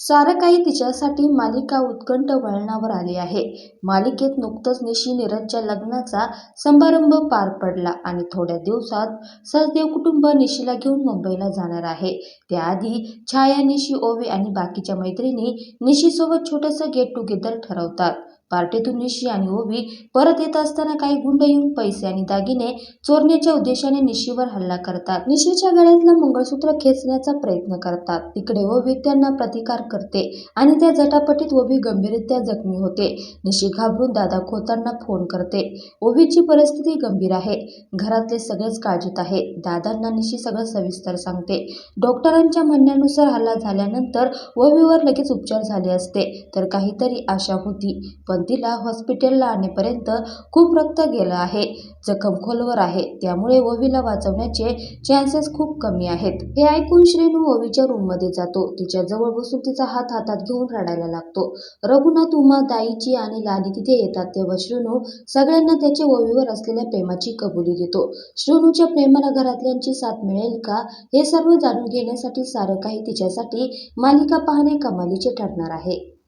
सारं काही तिच्यासाठी मालिका उत्कंठ वळणावर आली आहे. मालिकेत नुकतंच निशी नीरजच्या लग्नाचा समारंभ पार पडला आणि थोड्या दिवसात सहदेव कुटुंब निशीला घेऊन मुंबईला जाणार आहे. त्याआधी छाया निशी ओवी आणि बाकीच्या मैत्रिणी निशीसोबत छोटंसं गेट टुगेदर ठरवतात. पार्टीतून निशी आणि ओवी परत येत असताना काही गुंड येऊन पैसे आणि दागिने चोरण्याच्या उद्देशाने निशीवर हल्ला करतात. निशीच्या गळ्यातलं मंगळसूत्र खेचण्याचा प्रयत्न करतात. तिकडे ओबी त्यांना प्रतिकार करते आणि त्या झटापटीत ओबी गंभीररित्या जखमी होते. निशी घाबरून दादा खोतांना फोन करते. ओवीची परिस्थिती गंभीर आहे. घरातले सगळेच काळजीत आहे दादांना निशी सगळं सविस्तर सांगते. डॉक्टरांच्या म्हणण्यानुसार हल्ला झाल्यानंतर ओवीवर लगेच उपचार झाले असते. तर काहीतरी आशा होती. पण तिला हॉस्पिटलला आणेपर्यंत खूप रक्त गेलं आहे. जखम खोलवर आहे. त्यामुळे ओवीला वाचवण्याचे चान्सेस खूप कमी आहेत. हे ऐकून श्रीनू ओवीच्या रूममध्ये जातो. तिच्या जवळ बसून तिचा हात हातात घेऊन रडायला लागतो. रघुनाथ उमा दाईची आणि लाली तिथे येतात तेव्हा श्रीनू सगळ्यांना त्याच्या ओवीवर असलेल्या प्रेमाची कबुली देतो. श्रीनूच्या प्रेमाला घरातल्यांची साथ मिळेल का हे सर्व जाणून घेण्यासाठी सारं काही तिच्यासाठी मालिका पाहणे कमालीचे ठरणार आहे.